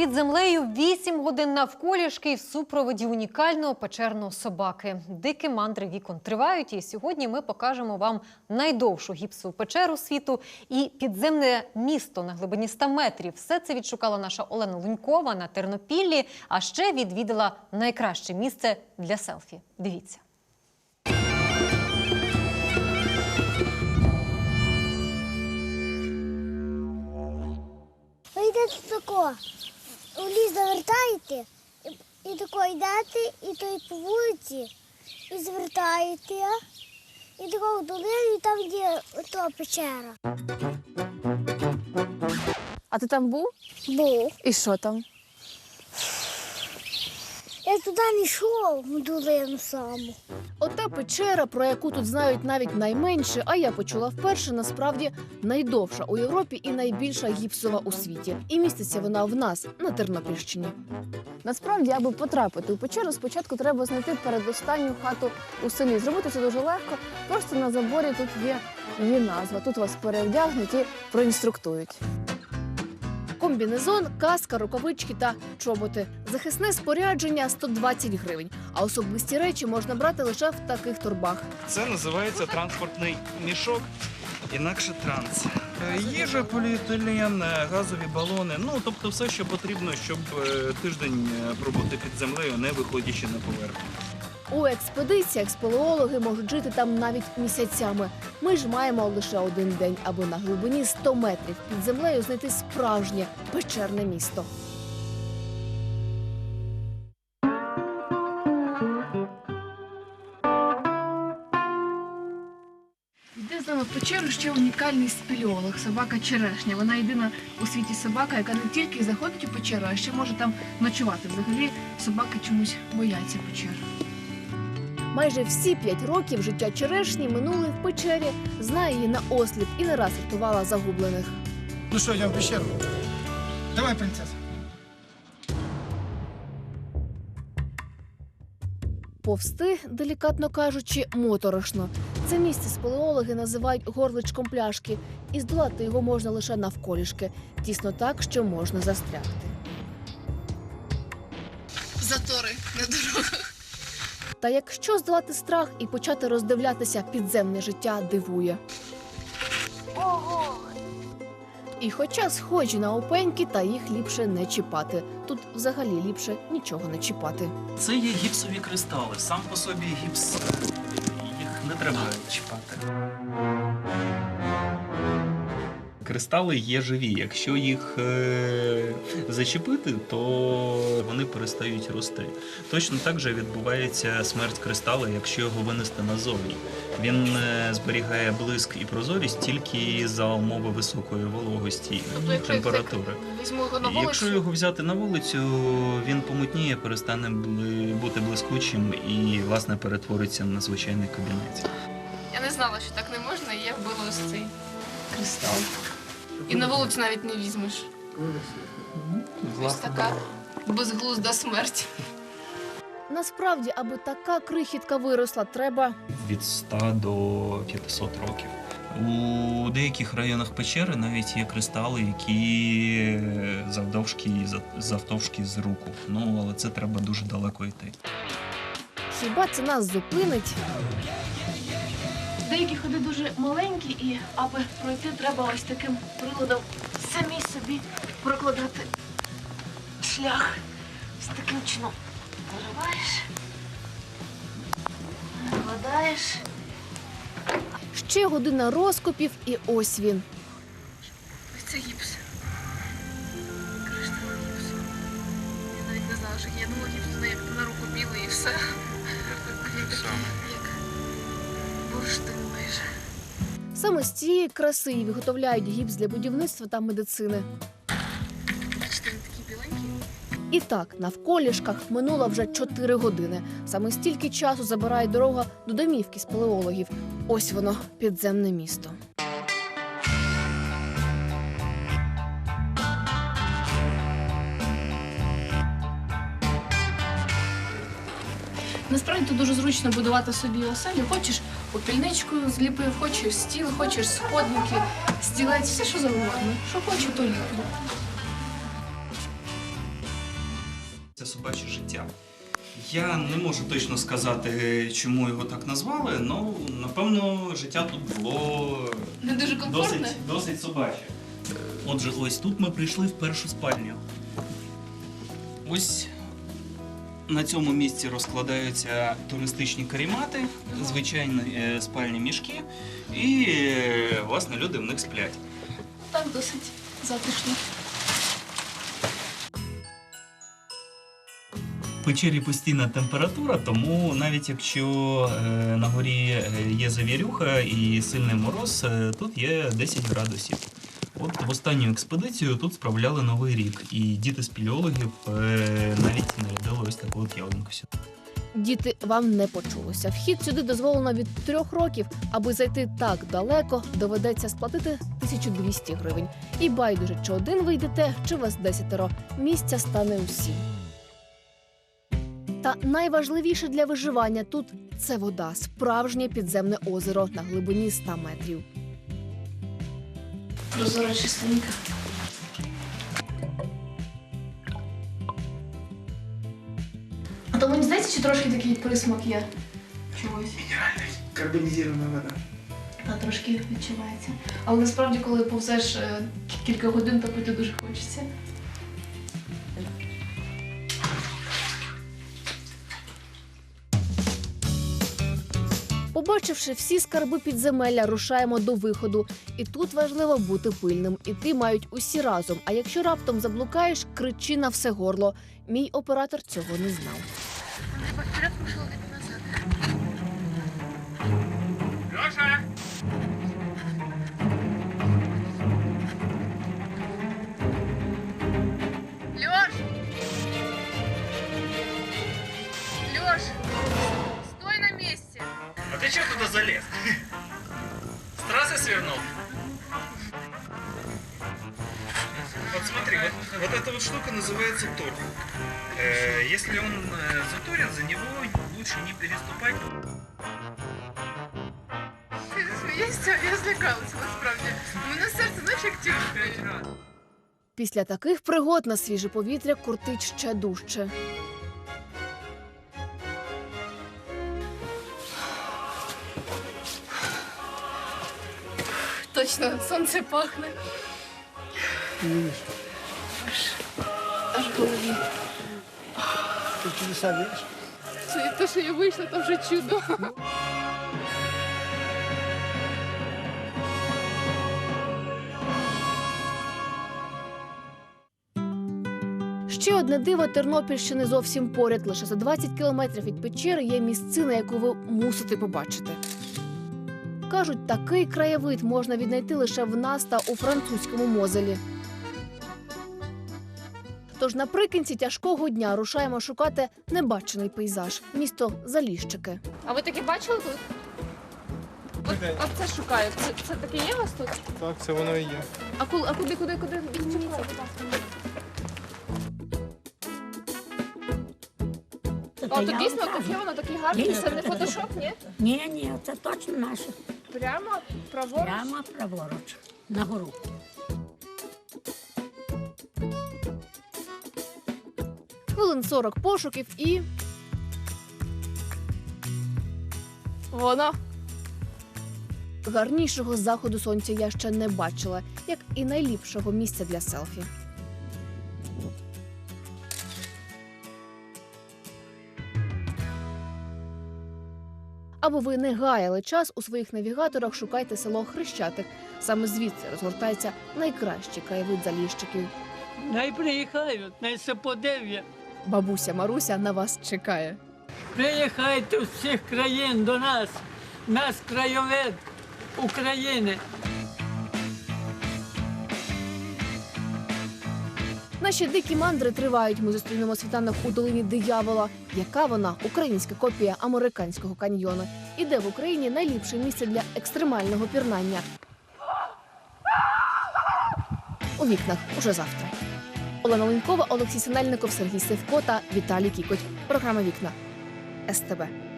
під землею 8 годин навколішки в супроводі унікального печерного собаки. Дикі мандри вікон тривають. І сьогодні ми покажемо вам найдовшу гіпсову печеру світу і підземне місто на глибині 100 метрів. Все це відшукала наша Олена Лунькова на Тернопіллі, а ще відвідала найкраще місце для селфі. Дивіться. Ви йдете тако, у ліс завертаєте, і, і тако йдете, і то і по вулиці, і звертаєте, і тако в долину, і там є то печера. А ти там був? Був. І що там? Я туди не йшов в долину саму. Ота печера, про яку тут знають навіть найменше, а я почула вперше, насправді найдовша у Європі і найбільша гіпсова у світі. І міститься вона в нас на Тернопільщині. Насправді, аби потрапити у печеру, спочатку треба знайти передостанню хату у селі. Зробити це дуже легко. Просто на заборі тут є її назва. Тут вас перевдягнуть і проінструктують. Комбінезон, каска, рукавички та чоботи. Захисне спорядження 120 гривень. А особисті речі можна брати лише в таких торбах. Це називається транспортний мішок, інакше транс. Е, Їжа, поліетилен, е, газові балони. Ну тобто все, що потрібно, щоб е, тиждень пробути під землею, не виходячи на поверхню. У експедиціях спелеологи можуть жити там навіть місяцями. Ми ж маємо лише один день, аби на глибині 100 метрів під землею знайти справжнє печерне місто. Йде з нами печеру ще унікальний спелеолог, собака черешня. Вона єдина у світі собака, яка не тільки заходить у печеру, а ще може там ночувати. Взагалі собаки чомусь бояться печер. Майже всі п'ять років життя черешні минули в печері, знає її на осліп і не раз рятувала загублених. Ну что, идем в пещеру? Давай, принцесса. Повсти, делікатно кажучи, моторошно. Це місце спелеологи називають горличком пляшки, і здолати його можна лише навколішки, тісно так, що можна застрягти. Затори на дорогах. Та якщо здолати страх і почати роздивлятися підземне життя дивує. Ого! І хоча схожі на опеньки, та їх ліпше не чіпати. Тут взагалі ліпше нічого не чіпати. Це є гіпсові кристали. Сам по собі гіпс їх не треба чіпати. Кристали є живі. Якщо їх е, зачепити, то вони перестають рости. Точно так же відбувається смерть кристала, якщо його винести назовні. Він е, зберігає блиск і прозорість тільки за умови високої вологості і Тобто, якщо температури. його на І Якщо його взяти на вулицю, він помутніє, перестане бути блискучим і, власне, перетвориться на звичайний кабінець. я не знала, що так не можна, і я вбила ось цей кристал. І на вулицю навіть не візьмеш. Ось така безглузда смерть. Насправді, аби така крихітка виросла, треба Від 100 до 500 років. У деяких районах печери навіть є кристали, які завдовжки і за- завтовшки з руку. Ну, але це треба дуже далеко йти. хіба це нас зупинить? Деякі ходи дуже маленькі, і аби пройти, треба ось таким приладом самі собі прокладати шлях. Ось таким чином вириваєш, накладаєш. Ще година розкопів, і ось він. Це гіпс. Саме з цієї краси і виготовляють гіпс для будівництва та медицини. Бачите. І так, навколішках минуло вже 4 години. Саме стільки часу забирає дорога до домівки спелеологів. Ось воно, підземне місто. Насправді тут дуже зручно будувати собі оселю. Хочеш попільничкою зліпив, хочеш стіл, хочеш сходники, стілець, все що завгодно. Що хочу, то ліплю. Це собаче життя. Я не можу точно сказати, чому його так назвали, але напевно життя тут було Не дуже комфортно. досить, досить собаче. Отже, ось тут ми прийшли в першу спальню. Ось на цьому місці розкладаються туристичні карімати, звичайні е, спальні мішки, і е, власне люди в них сплять. Так досить затишно. В печері постійна температура, тому навіть якщо е, на горі є завірюха і сильний мороз, тут є 10 градусів. От в останню експедицію тут справляли новий рік, і діти спілеологів е, навіть нарядили ось таку от ялинку. Діти, вам не почулося. Вхід сюди дозволено від трьох років. Аби зайти так далеко, доведеться сплатити 1200 гривень. І байдуже, чи один вийдете, чи вас десятеро. Місця стане усім. Та найважливіше для виживання тут це вода, справжнє підземне озеро на глибині 100 метрів. Прозора чистенька. А то мені здається, чи трошки такий присмак є чогось. Карбонизированная вода. Та трошки відчувається. Але насправді, коли повзеш е, кілька годин, то пити дуже хочеться. Побачивши всі скарби підземелля, рушаємо до виходу. І тут важливо бути пильним. Іти мають усі разом. А якщо раптом заблукаєш, кричи на все горло. Мій оператор цього не знав. Льош! А ты что туда залез? С трассы свернул? Вот смотри, вот, вот эта вот штука называется торг. Э, если он э, заторен, за него лучше не переступать. Я, я злякалася насправді. У мене серце наче як тільки. Після таких пригод на свіже повітря куртить ще дужче. Точно, сонце пахне. Аж в голові. Ты чудеса видишь? Це те, що я вийшла, то вже чудо. Ще одне диво Тернопільщини зовсім поряд. Лише за 20 кілометрів від печери є місцина, яку ви мусите побачити. Кажуть, такий краєвид можна віднайти лише в нас та у французькому мозелі. Тож наприкінці тяжкого дня рушаємо шукати небачений пейзаж місто Заліщики. А ви таке бачили тут? От, от це шукаю. Це, це таке є у вас тут? Так, це воно і є. А, куди, а куди, куди, куди? О, тут дійсно таке воно такий гарний. Це не фотошоп, ні? Ні, ні, це точно наше. Прямо праворуч. Прямо праворуч. На гору. Хвилин 40 пошуків і Воно. гарнішого заходу сонця я ще не бачила, як і найліпшого місця для селфі. Аби ви не гаяли час у своїх навігаторах, шукайте село Хрещатик. Саме звідси розгортається найкращий краєвид заліщиків. Най приїхають, най се. Бабуся Маруся на вас чекає. Приїхайте з всіх країн до нас. Нас краєвид України. Наші дикі мандри тривають. Ми зустрінемо світанок у долині диявола. Яка вона українська копія американського каньйону? І де в Україні найліпше місце для екстремального пірнання? У вікнах уже завтра. Олена Ленькова, Олексій Синельников, Сергій Сивко та Віталій Кікоть. Програма Вікна СТБ.